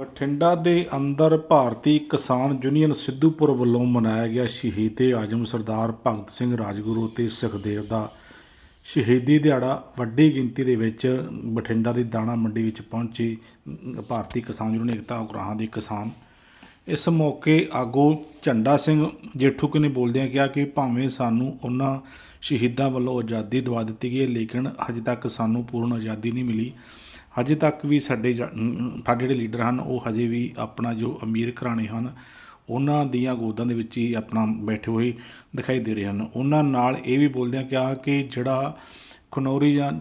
ਬਠਿੰਡਾ ਦੇ ਅੰਦਰ ਭਾਰਤੀ ਕਿਸਾਨ ਯੂਨੀਅਨ ਸਿੱਧੂਪੁਰ ਵੱਲੋਂ ਮਨਾਇਆ ਗਿਆ ਸ਼ਹੀਦੇ ਆਜਮ ਸਰਦਾਰ ਭਗਤ ਸਿੰਘ ਰਾਜਗੁਰੂ ਤੇ ਸੁਖਦੇਵ ਦਾ ਸ਼ਹੀਦੀ ਦਿਹਾੜਾ। ਵੱਡੀ ਗਿਣਤੀ ਦੇ ਵਿੱਚ ਬਠਿੰਡਾ ਦੀ ਦਾਣਾ ਮੰਡੀ ਵਿੱਚ ਪਹੁੰਚੀ ਭਾਰਤੀ ਕਿਸਾਨ ਯੂਨੀਅਨ ਏਕਤਾ ਉਗਰਾਹਾਂ ਦੇ ਕਿਸਾਨ। ਇਸ ਮੌਕੇ ਆਗੂ ਝੰਡਾ ਸਿੰਘ ਜੇਠੂਕੇ ਨੇ ਬੋਲਦਿਆਂ ਕਿਹਾ ਕਿ ਭਾਵੇਂ ਸਾਨੂੰ ਉਹਨਾਂ ਸ਼ਹੀਦਾਂ ਵੱਲੋਂ ਆਜ਼ਾਦੀ ਦਵਾ ਦਿੱਤੀ ਗਈ ਹੈ, ਲੇਕਿਨ ਹਜੇ ਤੱਕ ਸਾਨੂੰ ਪੂਰਨ ਆਜ਼ਾਦੀ ਨਹੀਂ ਮਿਲੀ। ਹਜੇ ਤੱਕ ਵੀ ਸਾਡੇ ਜ- ਸਾਡੇ ਜਿਹੜੇ ਲੀਡਰ ਹਨ, ਉਹ ਹਜੇ ਵੀ ਆਪਣਾ ਜੋ ਅਮੀਰ ਘਰਾਣੇ ਹਨ, ਉਹਨਾਂ ਦੀਆਂ ਗੋਦਾਂ ਦੇ ਵਿੱਚ ਹੀ ਆਪਣਾ ਬੈਠੇ ਹੋਏ ਦਿਖਾਈ ਦੇ ਰਹੇ ਹਨ। ਉਹਨਾਂ ਨਾਲ ਇਹ ਵੀ ਬੋਲਦਿਆਂ ਕਿਹਾ ਕਿ ਜਿਹੜਾ ਖਨੌਰੀ ਜਾਂ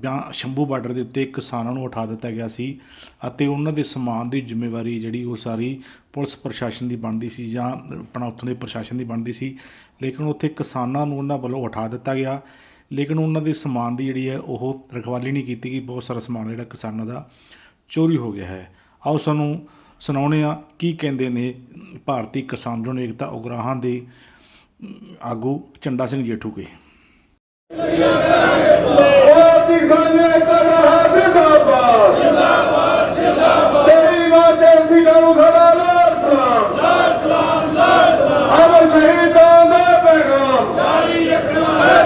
ਜਾਂ ਸ਼ੰਭੂ ਬਾਰਡਰ ਦੇ ਉੱਤੇ ਕਿਸਾਨਾਂ ਨੂੰ ਉਠਾ ਦਿੱਤਾ ਗਿਆ ਸੀ ਅਤੇ ਉਹਨਾਂ ਦੇ ਸਮਾਨ ਦੀ ਜ਼ਿੰਮੇਵਾਰੀ ਜਿਹੜੀ ਉਹ ਸਾਰੀ ਪੁਲਿਸ ਪ੍ਰਸ਼ਾਸਨ ਦੀ ਬਣਦੀ ਸੀ ਜਾਂ ਆਪਣਾ ਉੱਥੋਂ ਦੇ ਪ੍ਰਸ਼ਾਸਨ ਦੀ ਬਣਦੀ ਸੀ, ਲੇਕਿਨ ਉੱਥੇ ਕਿਸਾਨਾਂ ਨੂੰ ਉਹਨਾਂ ਵੱਲੋਂ ਉਠਾ ਦਿੱਤਾ ਗਿਆ। ਲੇਕਿਨ ਉਹਨਾਂ ਦੇ ਸਮਾਨ ਦੀ ਜਿਹੜੀ ਹੈ ਉਹ ਰਖਵਾਲੀ ਨਹੀਂ ਕੀਤੀ ਗਈ। ਬਹੁਤ ਸਾਰਾ ਸਮਾਨ ਜਿਹੜਾ ਕਿਸਾਨਾਂ ਦਾ ਚੋਰੀ ਹੋ ਗਿਆ ਹੈ। ਆਓ ਸਾਨੂੰ ਸੁਣਾਉਂਦੇ ਆ ਕੀ ਕਹਿੰਦੇ ਨੇ ਭਾਰਤੀ ਕਿਸਾਨ ਯੂਨੀਅਨ ਏਕਤਾ ਉਗਰਾਹਾਂ ਦੇ ਆਗੂ ਚੰਡਾ ਸਿੰਘ ਜੇਠੂ ਕੇ। ਸਾਂਝੇ ਕਰ ਰਹਾ ਜਿੰਦਾਬਾਦ ਜਿੰਦਾਬਾਦ ਜਿੰਦਾਬਾਦ ਤੇਰੀ ਵਾਜੇ ਸਿੰਘਾਂ ਨੂੰ ਖੜਾ ਲਾਲ ਸਲਾਮ ਲਾਲ ਸਲਾਮ ਲਾਲ ਸਲਾਮ ਅਮਰ ਸ਼ਹੀਦਾਂ ਦਾ ਪੈਗਾਮ ਜਾਰੀ ਰੱਖਣਾ ਹੈ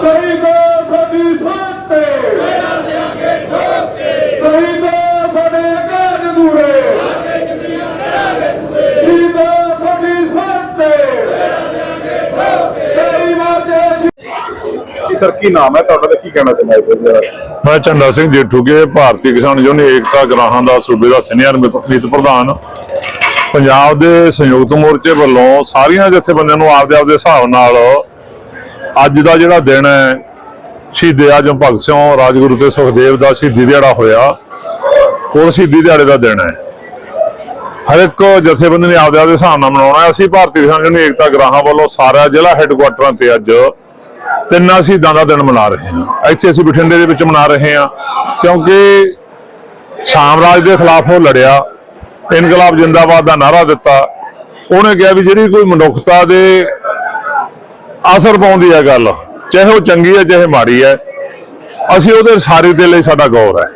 ਸ਼ਹੀਦਾਂ ਸਾਡੀ ਸੋਚ ਤੇ ਮੇਰਾ ਦੇਾਂਗੇ ਠੋਕ ਕੇ ਸ਼ਹੀਦਾਂ ਸਾਡੇ ਕਾਜ ਦੂਰੇ ਆਗੇ ਜਿੰਦਰੀਆਂ ਕਰਾਂਗੇ ਪੂਰੇ ਸ਼ਹੀਦਾਂ ਸਾਡੀ ਸੋਚ ਤੇ ਮੇਰਾ ਦੇਾਂਗੇ ਠੋਕ ਕੇ ਤੇਰੀ ਵਾਜੇ ਸਰ, ਕੀ ਨਾਮ ਹੈ ਤੁਹਾਡਾ ਤੇ ਕੀ ਕਹਿਣਾ ਚਾਹੁੰਦੇ ਹੋ ਮੈਂ ਝੰਡਾ ਸਿੰਘ ਜੇਠੂਗੇ ਭਾਰਤੀ ਕਿਸਾਨ ਯੂਨੀਅਨ, ਏਕਤਾ ਗਰਾਹਾਂ ਦਾ ਸੂਬੇ ਦਾ ਸੀਨੀਅਰ ਮੀਤ ਪ੍ਰਧਾਨ ਪੰਜਾਬ ਦੇ ਸੰਯੁਕਤ ਮੋਰਚੇ ਵੱਲੋਂ ਸਾਰੀਆਂ ਜਥੇਬੰਦੀਆਂ ਨੂੰ ਆਪਦੇ ਆਪਦੇ ਹਿਸਾਬ ਨਾਲ ਅੱਜ ਦਾ ਜਿਹੜਾ ਦਿਨ ਹੈ, ਸ਼ਹੀਦੇ ਆਜਮ ਭਗਤ ਸਿੰਘ, ਰਾਜਗੁਰੂ ਤੇ ਸੁਖਦੇਵ ਦਾ ਸ਼ਹੀਦੀ ਦਿਹਾੜਾ ਹੋਇਆ, ਉਹ ਸ਼ਹੀਦੀ ਦਿਹਾੜੇ ਦਾ ਦਿਨ ਹੈ। ਹਰ ਇੱਕ ਜਥੇਬੰਦੀ ਨੇ ਆਪਦੇ ਆਪਦੇ ਹਿਸਾਬ ਨਾਲ ਮਨਾਉਣਾ ਅਸੀਂ ਭਾਰਤੀ ਕਿਸਾਨ ਯੂਨੀਅਨ, ਏਕਤਾ ਗਰਾਹਾਂ ਵੱਲੋਂ ਸਾਰਾ ਜ਼ਿਲ੍ਹਾ ਹੈੱਡਕੁਆਟਰਾਂ ਤੇ ਅੱਜ ਤਿੰਨਾਂ ਸ਼ਹੀਦਾਂ ਦਾ ਦਿਨ ਮਨਾ ਰਹੇ ਹਾਂ। ਇੱਥੇ ਅਸੀਂ ਬਠਿੰਡੇ ਦੇ ਵਿੱਚ ਮਨਾ ਰਹੇ ਹਾਂ, ਕਿਉਂਕਿ ਸਾਮਰਾਜ ਦੇ ਖਿਲਾਫ ਉਹ ਲੜਿਆ, ਇਨਕਲਾਬ ਜਿੰਦਾਬਾਦ ਦਾ ਨਾਰਾ ਦਿੱਤਾ। ਉਹਨੇ ਕਿਹਾ ਵੀ ਜਿਹੜੀ ਕੋਈ ਮਨੁੱਖਤਾ ਦੇ ਅਸਰ ਪਾਉਂਦੀ ਹੈ ਗੱਲ, ਚਾਹੇ ਉਹ ਚੰਗੀ ਹੈ, ਚਾਹੇ ਮਾੜੀ ਹੈ, ਅਸੀਂ ਉਹਦੇ ਸਾਰੇ ਦੇ ਲਈ ਸਾਡਾ ਗੌਰ ਹੈ।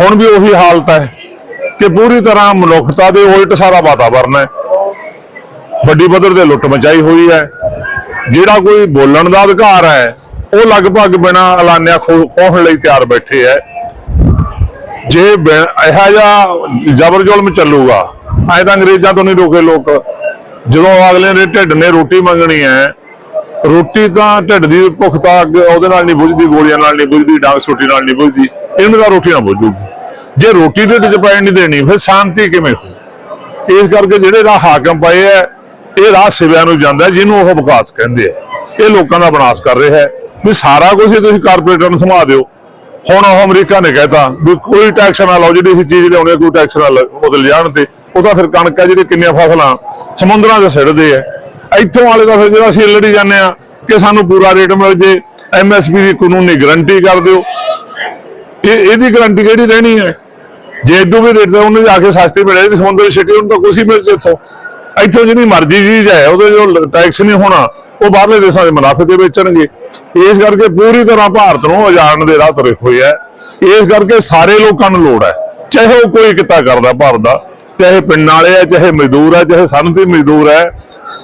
ਹੁਣ ਵੀ ਉਹੀ ਹਾਲਤ ਹੈ ਕਿ ਪੂਰੀ ਤਰ੍ਹਾਂ ਮਨੁੱਖਤਾ ਦੇ ਉਲਟ ਸਾਰਾ ਵਾਤਾਵਰਨ ਹੈ। ਵੱਡੀ ਪੱਧਰ ਤੇ ਲੁੱਟ ਮਚਾਈ ਹੋਈ ਹੈ। ਜਿਹੜਾ ਕੋਈ ਬੋਲਣ ਦਾ ਅਧਿਕਾਰ ਹੈ, ਉਹ ਲਗਭਗ ਬਿਨਾਂ ਐਲਾਨਿਆ ਖੋ- ਖੋਹਣ ਲਈ ਤਿਆਰ ਬੈਠੇ ਹੈ। ਜੇ ਬਿ- ਇਹੋ ਜਿਹਾ ਜ਼ਬਰ ਜ਼ੁਲਮ ਚੱਲੂਗਾ, ਐ ਤਾਂ ਅੰਗਰੇਜ਼ਾਂ ਤੋਂ ਨਹੀਂ ਰੋਕੇ ਲੋਕ। ਜਦੋਂ ਅਗਲੇ ਦੇ ਢਿੱਡ ਨੇ ਰੋਟੀ ਮੰਗਣੀ ਹੈ, ਰੋਟੀ ਤਾਂ ਢਿੱਡ ਦੀ ਭੁੱਖ ਤਾਂ ਅੱਗੇ ਉਹਦੇ ਨਾਲ ਨਹੀਂ ਬੁਝਦੀ, ਗੋਲੀਆਂ ਨਾਲ ਨਹੀਂ ਬੁਝਦੀ, ਡਾਂਗ ਸੋਟੀ ਨਾਲ ਨਹੀਂ ਬੁਝਦੀ, ਇਹਨੂੰ ਤਾਂ ਰੋਟੀ ਨਾ ਬੁਝੂਗੀ। ਜੇ ਰੋਟੀ ਢਿੱਡ 'ਚ ਪੈਣ ਨਹੀਂ ਦੇਣੀ, ਫਿਰ ਸ਼ਾਂਤੀ ਕਿਵੇਂ ਹੋ ਇਸ ਕਰਕੇ ਜਿਹੜੇ ਰਾਹ ਹਾਕਮ ਪਏ ਐ ਇਹ ਰਾਹ ਸਿਵਿਆਂ ਨੂੰ ਜਾਂਦਾ ਜਿਹਨੂੰ ਉਹ ਵਿਕਾਸ ਕਹਿੰਦੇ ਆ। ਇਹ ਲੋਕਾਂ ਦਾ ਵਿਨਾਸ਼ ਕਰ ਰਿਹਾ ਹੈ ਵੀ ਸਾਰਾ ਕੁਝ ਹੀ ਤੁਸੀਂ ਕਾਰਪੋਰੇਟਰ ਨੂੰ ਸਮਾ ਦਿਓ। ਹੁਣ ਉਹ ਅਮਰੀਕਾ ਨੇ ਕਹਿਤਾ ਵੀ ਕੋਈ ਟੈਕਸ ਨਾ ਲਾਓ ਜਿਹੜੀ ਅਸੀਂ ਚੀਜ਼ ਲਿਆਉਂਦੇ ਹੈ, ਕੋਈ ਟੈਕਸ ਨਾ ਬਦਲ ਜਾਣ ਤੇ। ਉਹ ਤਾਂ ਫਿਰ ਕਣਕ ਹੈ ਜਿਹੜੀ ਕਿੰਨੀਆਂ ਫਸਲਾਂ ਸਮੁੰਦਰਾਂ 'ਚ ਸਿੱਟਦੇ ਆ। ਇੱਥੋਂ ਵਾਲੇ ਦਾ ਫਿਰ ਜਿਹੜਾ ਅਸੀਂ ਲੜੀ ਜਾਂਦੇ ਆ ਕਿ ਸਾਨੂੰ ਪੂਰਾ ਰੇਟ ਮਿਲ ਜੇ ਐਮਐਸਪੀ ਦੀ ਕਾਨੂੰਨੀ ਗਾਰੰਟੀ ਕਰ ਦਿਓ। ਇਹ ਇਹਦੀ ਗਾਰੰਟੀ ਕਿਹੜੀ ਰਹਿਣੀ ਹੈ? ਜੇ ਇਦੋਂ ਵੀ ਰੇਟ ਤੇ ਉਹਨੇ ਜਾ ਕੇ ਸਸਤੀ ਮਿਲੇ ਤੇ ਸਮੁੰਦਰ ਸਿੱਟੀ ਉਹਨੂੰ ਤਾਂ ਕੁਛ ਹੀ ਮਿਲ ਜੇ ਇੱਥੋਂ। ਇੱਥੋਂ ਜਿਹੜੀ ਮਰਜ਼ੀ ਚੀਜ਼ ਹੈ, ਉਹਦੇ ਜੋ ਟੈਕਸ ਨਹੀਂ ਹੋਣਾ, ਉਹ ਬਾਹਰਲੇ ਦੇਸ਼ਾਂ ਦੇ ਮੁਨਾਫੇ ਤੇ ਵੇਚਣਗੇ। ਇਸ ਕਰਕੇ ਪੂਰੀ ਤਰ੍ਹਾਂ ਭਾਰਤ ਨੂੰ ਉਜਾੜਨ ਦੇ ਰਾਹ ਤੁਰੇ ਹੋਏ ਹੈ। ਇਸ ਕਰਕੇ ਸਾਰੇ ਲੋਕਾਂ ਨੂੰ ਲੋੜ ਹੈ। ਚਾਹੇ ਉਹ ਕੋਈ ਕਿੱਤਾ ਕਰਦਾ ਭਾਰਤ ਦਾ, ਚਾਹੇ ਪਿੰਡ ਵਾਲੇ ਆ ਚਾਹੇ ਮਜ਼ਦੂਰ ਆ ਚਾਹੇ ਸਨਅਤੀ ਮਜ਼ਦੂਰ ਹੈ,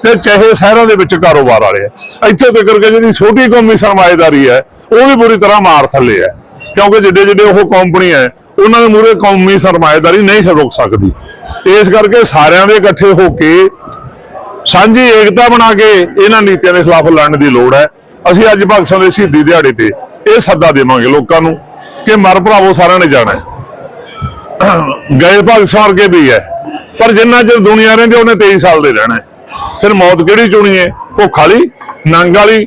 ਤੇ ਚਾਹੇ ਸ਼ਹਿਰਾਂ ਦੇ ਵਿੱਚ ਕਾਰੋਬਾਰ ਵਾਲੇ ਆ ਇੱਥੇ ਤੱਕ ਕਿ ਜਿਹੜੀ ਛੋਟੀ ਕੌਮੀ ਸਰਮਾਏਦਾਰੀ ਹੈ, ਉਹ ਵੀ ਪੂਰੀ ਤਰ੍ਹਾਂ ਮਾਰ ਥੱਲੇ ਹੈ। ਕਿਉਂਕਿ ਜਿੱਡੇ ਜਿੱਡੇ ਉਹ ਕੰਪਨੀ ਹੈ ਉਹਨਾਂ ਦੇ ਮੂਰੇ ਕੌਮੀ ਸਰਮਾਏਦਾਰੀ ਨਹੀਂ ਰੁਕ ਸਕਦੀ। ਇਸ ਕਰਕੇ ਸਾਰਿਆਂ ਦੇ ਇਕੱਠੇ ਹੋ ਕੇ ਸਾਂਝੀ ਏਕਤਾ ਬਣਾ ਕੇ ਇਹਨਾਂ ਨੀਤੀਆਂ ਦੇ ਖਿਲਾਫ ਲੜਨ ਦੀ ਲੋੜ ਹੈ। ਅਸੀਂ ਅੱਜ ਭਗਤ ਸਿੰਘ ਦੇ ਸ਼ਹੀਦੀ ਦਿਹਾੜੇ ਤੇ ਇਹ ਸੱਦਾ ਦੇਵਾਂਗੇ ਲੋਕਾਂ ਨੂੰ ਕਿ ਮਰ ਭਰਾਵੋ, ਸਾਰਿਆਂ ਨੇ ਜਾਣਾ ਹੈ। ਗਏ ਭਗਤ ਸਿੰਘ ਵਰਗੇ ਵੀ ਹੈ, ਪਰ ਜਿੰਨਾ ਚਿਰ ਦੁਨੀਆ ਰਹਿੰਦੀ, ਉਹਨੇ 23 ਸਾਲ ਦੇ ਰਹਿਣਾ ਫਿਰ ਮੌਤ ਕਿਹੜੀ ਚੁਣੀ ਹੈ? ਭੁੱਖ ਵਾਲੀ, ਨੰਗ ਵਾਲੀ,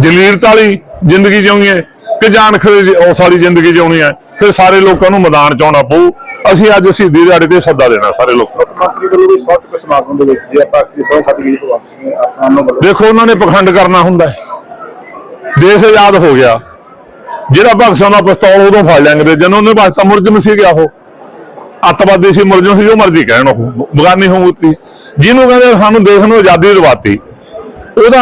ਜਲੀਲਤ ਵਾਲੀ ਜ਼ਿੰਦਗੀ ਜਿਉਣੀ ਹੈ ਕਿ ਜਾਨ ਖਰੇ ਉਸ ਵਾਲੀ ਜ਼ਿੰਦਗੀ ਜਿਉਣੀ ਹੈ? ਫਿਰ ਸਾਰੇ ਲੋਕਾਂ ਨੂੰ ਮੈਦਾਨ ਚ ਆਉਣਾ ਪਊ। ਅਸੀਂ ਅੱਜ ਸ਼ਹੀਦੀ ਦਿਹਾੜੇ ਤੇ ਸੱਦਾ ਦੇਣਾ ਸਾਰੇ ਲੋਕਾਂ ਨੂੰ। ਮੰਤਰੀ ਵੱਲੋਂ ਵੀ ਸੌ ਚੁੱਕ ਸਮਾਗਮ ਦੇ ਵਿੱਚ ਜੇ ਆਪਾਂ ਕੀ ਸੌ ਸਾਡੀ ਗਈ ਵੱਲੋਂ ਦੇਖੋ ਉਹਨਾਂ ਨੇ ਪਖੰਡ ਕਰਨਾ ਹੁੰਦਾ ਹੈ। ਦੇਸ਼ ਆਜ਼ਾਦ ਹੋ ਗਿਆ। ਜਿਹੜਾ ਭਗਤ ਸਿੰਘ ਦਾ ਪਿਸਤੌਲ ਉਦੋਂ ਫੜ ਲਿਆ ਅੰਗਰੇਜ਼ਾਂ ਨੇ ਉਹਨੇ ਵਾਸਤਾ ਮੁਰਜਮ ਸੀ ਗਿਆ ਉਹ। ਅੱਤਵਾਦੀ ਸੀ ਮੁਰਜਮ ਸੀ ਜੋ ਮਰਜ਼ੀ ਕਹਿਣ ਉਹ ਬਗਾਨੀ ਹਕੂਮਤ ਸੀ ਜਿਹਨੂੰ ਕਹਿੰਦੇ ਸਾਨੂੰ ਦੇਸ਼ ਨੂੰ ਆਜ਼ਾਦੀ ਦਿਵਾਤੀ ਉਹਦਾ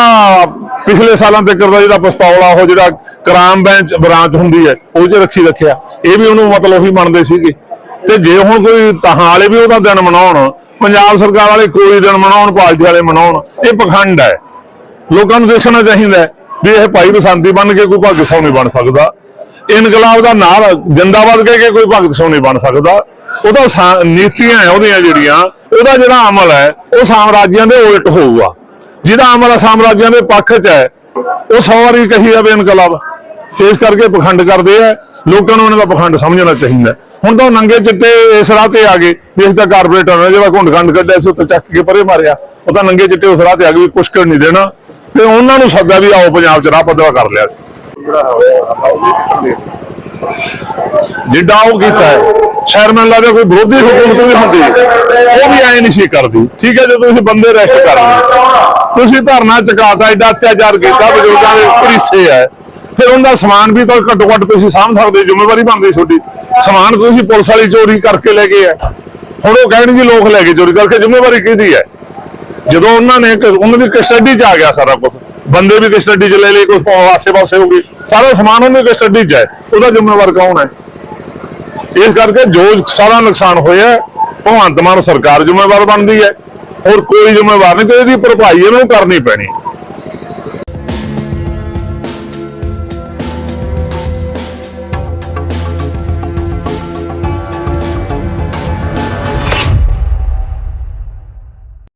ਪਿਛਲੇ ਸਾਲਾਂ ਤੱਕ ਦਾ ਜਿਹੜਾ ਪਿਸਤੌਲ ਆ, ਉਹ ਜਿਹੜਾ ਕ੍ਰਾਈਮ ਬੈਂਚ ਬ੍ਰਾਂਚ ਹੁੰਦੀ ਹੈ, ਉਹ 'ਚ ਰੱਖੀ ਰੱਖਿਆ। ਇਹ ਵੀ ਉਹਨੂੰ ਮਤਲਬ ਹੀ ਮੰਨਦੇ ਸੀਗੇ। ਤੇ ਜੇ ਹੁਣ ਕੋਈ ਤਹਾਂ ਵਾਲੇ ਵੀ ਉਹਦਾ ਦਿਨ ਮਨਾਉਣ, ਪੰਜਾਬ ਸਰਕਾਰ ਵਾਲੇ ਕੋਈ ਦਿਨ ਮਨਾਉਣ, ਪਾਰਟੀ ਵਾਲੇ ਮਨਾਉਣ, ਇਹ ਪਖੰਡ ਹੈ। ਲੋਕਾਂ ਨੂੰ ਦੇਖਣਾ ਚਾਹੀਦਾ ਵੀ ਇਹ ਭਾਈ ਬਸੰਤੀ ਬਣ ਕੇ ਕੋਈ ਭਗਤ ਸਿੰਘ ਨਹੀਂ ਬਣ ਸਕਦਾ। ਇਨਕਲਾਬ ਦਾ ਨਾਮ ਜਿੰਦਾਬਾਦ ਕਹਿ ਕੇ ਕੋਈ ਭਗਤ ਸਿੰਘ ਨਹੀਂ ਬਣ ਸਕਦਾ। ਉਹਦਾ ਨੀਤੀਆਂ ਹੈ ਉਹਦੀਆਂ ਜਿਹੜੀਆਂ, ਉਹਦਾ ਜਿਹੜਾ ਅਮਲ ਹੈ, ਉਹ ਸਾਮਰਾਜਿਆਂ ਦੇ ਉਲਟ ਹੋਊਗਾ। ਜਿਹਦਾ ਅਮਲ ਸਾਮਰਾਜਿਆਂ ਦੇ ਪੱਖ 'ਚ ਹੈ, ਉਹ ਸੌ ਵਾਰੀ ਕਹੀ ਜਾਵੇ ਇਨਕਲਾਬ। ਇਸ ਕਰਕੇ ਪਖੰਡ ਕਰਦੇ ਆ, ਲੋਕਾਂ ਨੂੰ ਉਹਨਾਂ ਦਾ ਪਖੰਡ ਸਮਝਣਾ ਚਾਹੀਦਾ ਹੁਣ ਤਾਂ ਉਹ ਨੰਗੇ ਚਿੱਟੇ ਇਸ ਰਾਹ ਤੇ ਆ ਗਏ ਵੀ ਇਸ ਦਾ ਕਾਰਪੋਰੇਟਰ ਨੇ ਜਿਹੜਾ ਘੁੰਡ ਖੰਡ ਕੱਢਿਆ ਸੀ ਉੱਤੇ ਚੱਕ ਕੇ ਪਰੇ ਮਾਰਿਆ। ਉਹ ਤਾਂ ਨੰਗੇ ਚਿੱਟੇ ਉਸ ਰਾਹ ਤੇ ਆ ਗਏ ਵੀ ਕੁਛ ਕਰ ਨਹੀਂ ਦੇਣਾ। ਤੇ ਉਹਨਾਂ ਨੂੰ ਸੱਦਾ ਵੀ ਆਓ ਪੰਜਾਬ 'ਚ ਰਾਹ ਪੱਧਰਾ ਕਰ ਲਿਆ ਸੀ। ਜਿਹੜਾ ਉਹ ਵੀ ਕਿੱਥੋਂ ਜਿੱਡਾ ਉਹ ਕੀਤਾ ਹੈ ਸ਼ਰਮਨ ਲਾ ਕੋਈ ਵਿਰੋਧੀ ਹਕੂਮਤ ਵੀ ਹੁੰਦੀ, ਉਹ ਵੀ ਐ ਨਹੀਂ ਸੀ ਕਰਦੀ। ਠੀਕ ਹੈ ਜਦੋਂ ਤੁਸੀਂ ਬੰਦੇ ਰੈਸਟ ਕਰ ਤੁਸੀਂ ਧਰਨਾ ਚਕਾਤਾ ਐਡਾ ਅਤਿਆਚਾਰ ਕੀਤਾ, ਬਜ਼ੁਰਗਾਂ ਦੇ ਭਰੀਸੇ ਹੈ ਫਿਰ ਉਹਦਾ ਸਮਾਨ ਵੀ ਤਾਂ ਘੱਟੋ ਘੱਟ ਤੁਸੀਂ ਸਾਂਭ ਸਕਦੇ ਜ਼ਿੰਮੇਵਾਰੀ ਬਣਦੀ ਤੁਹਾਡੀ। ਸਮਾਨ ਤੁਸੀਂ ਪੁਲਿਸ ਵਾਲੀ ਚੋਰੀ ਕਰਕੇ ਲੈ ਗਏ ਆ ਹੁਣ ਉਹ ਕਹਿਣ ਜੀ ਲੋਕ ਲੈ ਕੇ ਚੋਰੀ ਕਰਕੇ, ਜ਼ਿੰਮੇਵਾਰੀ ਕਿਹਦੀ ਹੈ? ਜਦੋਂ ਉਹਨਾਂ ਨੇ ਉਹਨਾਂ ਦੀ ਕਸਟਡੀ ਚ ਆ ਗਿਆ ਸਾਰਾ ਕੁਝ ਬੰਦੇ ਵੀ ਕਸਟਡੀ ਚ ਲੈ ਲਏ, ਕੋਈ ਆਸੇ-ਪਾਸੇ ਹੋ ਗਏ। ਸਾਰਾ ਸਮਾਨ ਉਹਨੇ ਦੀ ਕਸਟਡੀ ਚ ਹੈ ਉਹਦਾ ਜ਼ਿੰਮੇਵਾਰ ਕੌਣ ਹੈ। ਇਸ ਕਰਕੇ ਜੋ ਸਾਰਾ ਨੁਕਸਾਨ ਹੋਇਆ, ਭਗਵੰਤ ਮਾਨ ਸਰਕਾਰ ਜ਼ਿੰਮੇਵਾਰ ਬਣਦੀ ਹੈ। ਹੋਰ ਕੋਈ ਜ਼ਿੰਮੇਵਾਰ ਨਹੀਂ ਤੇ ਇਹਦੀ ਭਰਪਾਈ ਇਹਨੂੰ ਕਰਨੀ ਪੈਣੀ।